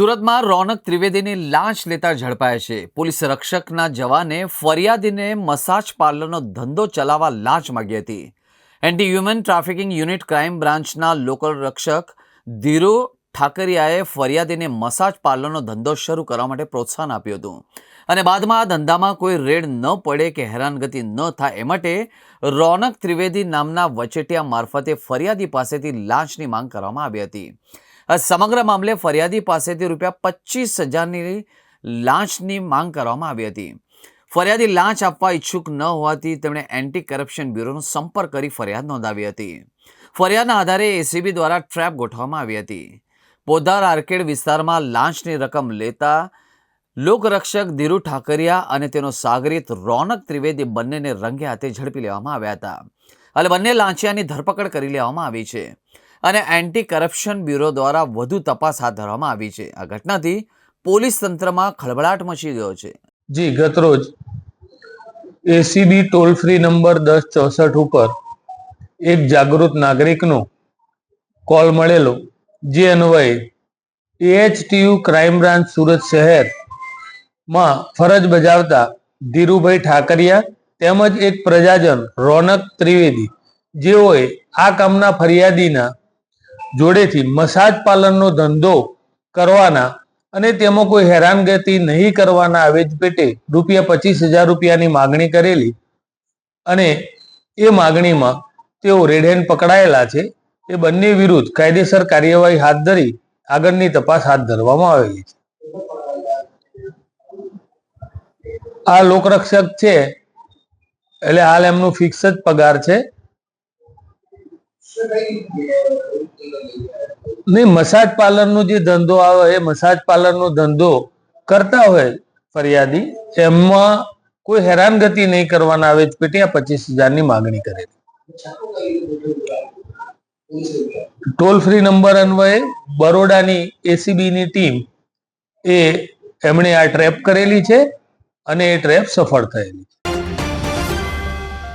સુરતમાં રોનક ત્રિવેદીની લાંચ લેતા ઝડપાયા છે. પોલીસ રક્ષકના જવાને ફરિયાદીને મસાજ પાર્લરનો ધંધો ચલાવવા લાંચ માગી હતી. Anti human trafficking unit crime બ્રાન્ચના લોકલ રક્ષક ધીરુ ઠાકરિયાએ ફરિયાદીને મસાજ પાર્લરનો ધંધો શરૂ કરવા માટે પ્રોત્સાહન આપ્યું હતું. અને બાદમાં આ ધંધામાં કોઈ રેડ ન પડે કે હેરાનગતિ ન થાય એ માટે રોનક ત્રિવેદી નામના વચેટિયા મારફતે ફરિયાદી પાસેથી લાંચની માંગ કરવામાં આવી હતી. સમગ્ર મામલે ફરિયાદી પાસેથી રૂપિયા પચીસ હજારની લાંચની માંગ કરવામાં આવી હતી. ફરિયાદી લાંચ આપવા ઈચ્છુક ન હોવાથી તેમણે એન્ટી કરપ્શન બ્યુરોનો સંપર્ક કરી ફરિયાદ નોંધાવી હતી. ફરિયાદના આધારે એસીબી દ્વારા ટ્રેપ ગોઠવવામાં આવી હતી. પોદાર આર્કેડ વિસ્તારમાં લાંચની રકમ લેતા લોકરક્ષક ધીરુ ઠાકરિયા અને તેનો સાગરીત રોનક ત્રિવેદી બંનેને રંગે હાથે ઝડપી લેવામાં આવ્યા હતા. અને બંને લાંચિયાની ધરપકડ કરી લેવામાં આવી છે. અને એન્ટી કરપ્શન બ્યુરો દ્વારા વધુ તપાસ હાથ ધરવામાં આવી છે. આ ઘટનાથી પોલીસ તંત્રમાં ખળભળાટ મચી ગયો છે. જી ગતરોજ એસીબી ટોલ ફ્રી નંબર દસ ચોસઠ ઉપર એક જાગૃત નાગરિકનો કોલ મળેલો, જે અન્વયે એએચટીયુ ક્રાઇમ બ્રાન્ચ સુરત શહેરમાં ફરજ બજાવતા ધીરુભાઈ ઠાકરિયા તેમજ એક પ્રજાજન રોનક ત્રિવેદી, જેઓએ આ કામના ફરિયાદીના જોડેથી મસાજ પાર્લરનો ધંધો કરવાના અને તેમાં કોઈ હેરાનગતિ નહીં કરવાના આવેજ પેટે રૂપિયા પચીસ હજાર રૂપિયાની માગણી કરેલી. અને એ માગણીમાં તેઓ રેડહેન્ડ પકડાયેલા છે. એ બંને વિરુદ્ધ કાયદેસર કાર્યવાહી હાથ ધરી આગળની તપાસ હાથ ધરવામાં આવેલી છે. આ લોકરક્ષક છે. એટલે હાલ એમનું ફિક્સ જ પગાર છે. નહીં, મસાજ પાર્લરનો જે ધંધો આવે, એ મસાજ પાર્લરનો ધંધો કરતા હોય ફરિયાદી, એમાં કોઈ હેરાનગતિ નહીં કરવાના આવે, પેટીયા પચીસ હજારની માગણી કરેલી ટોલ ફ્રી નંબર અન્વયે બરોડાની એસીબીની ટીમ એ એમણે આ ટ્રેપ કરેલી છે અને એ ટ્રેપ સફળ થયેલી છે.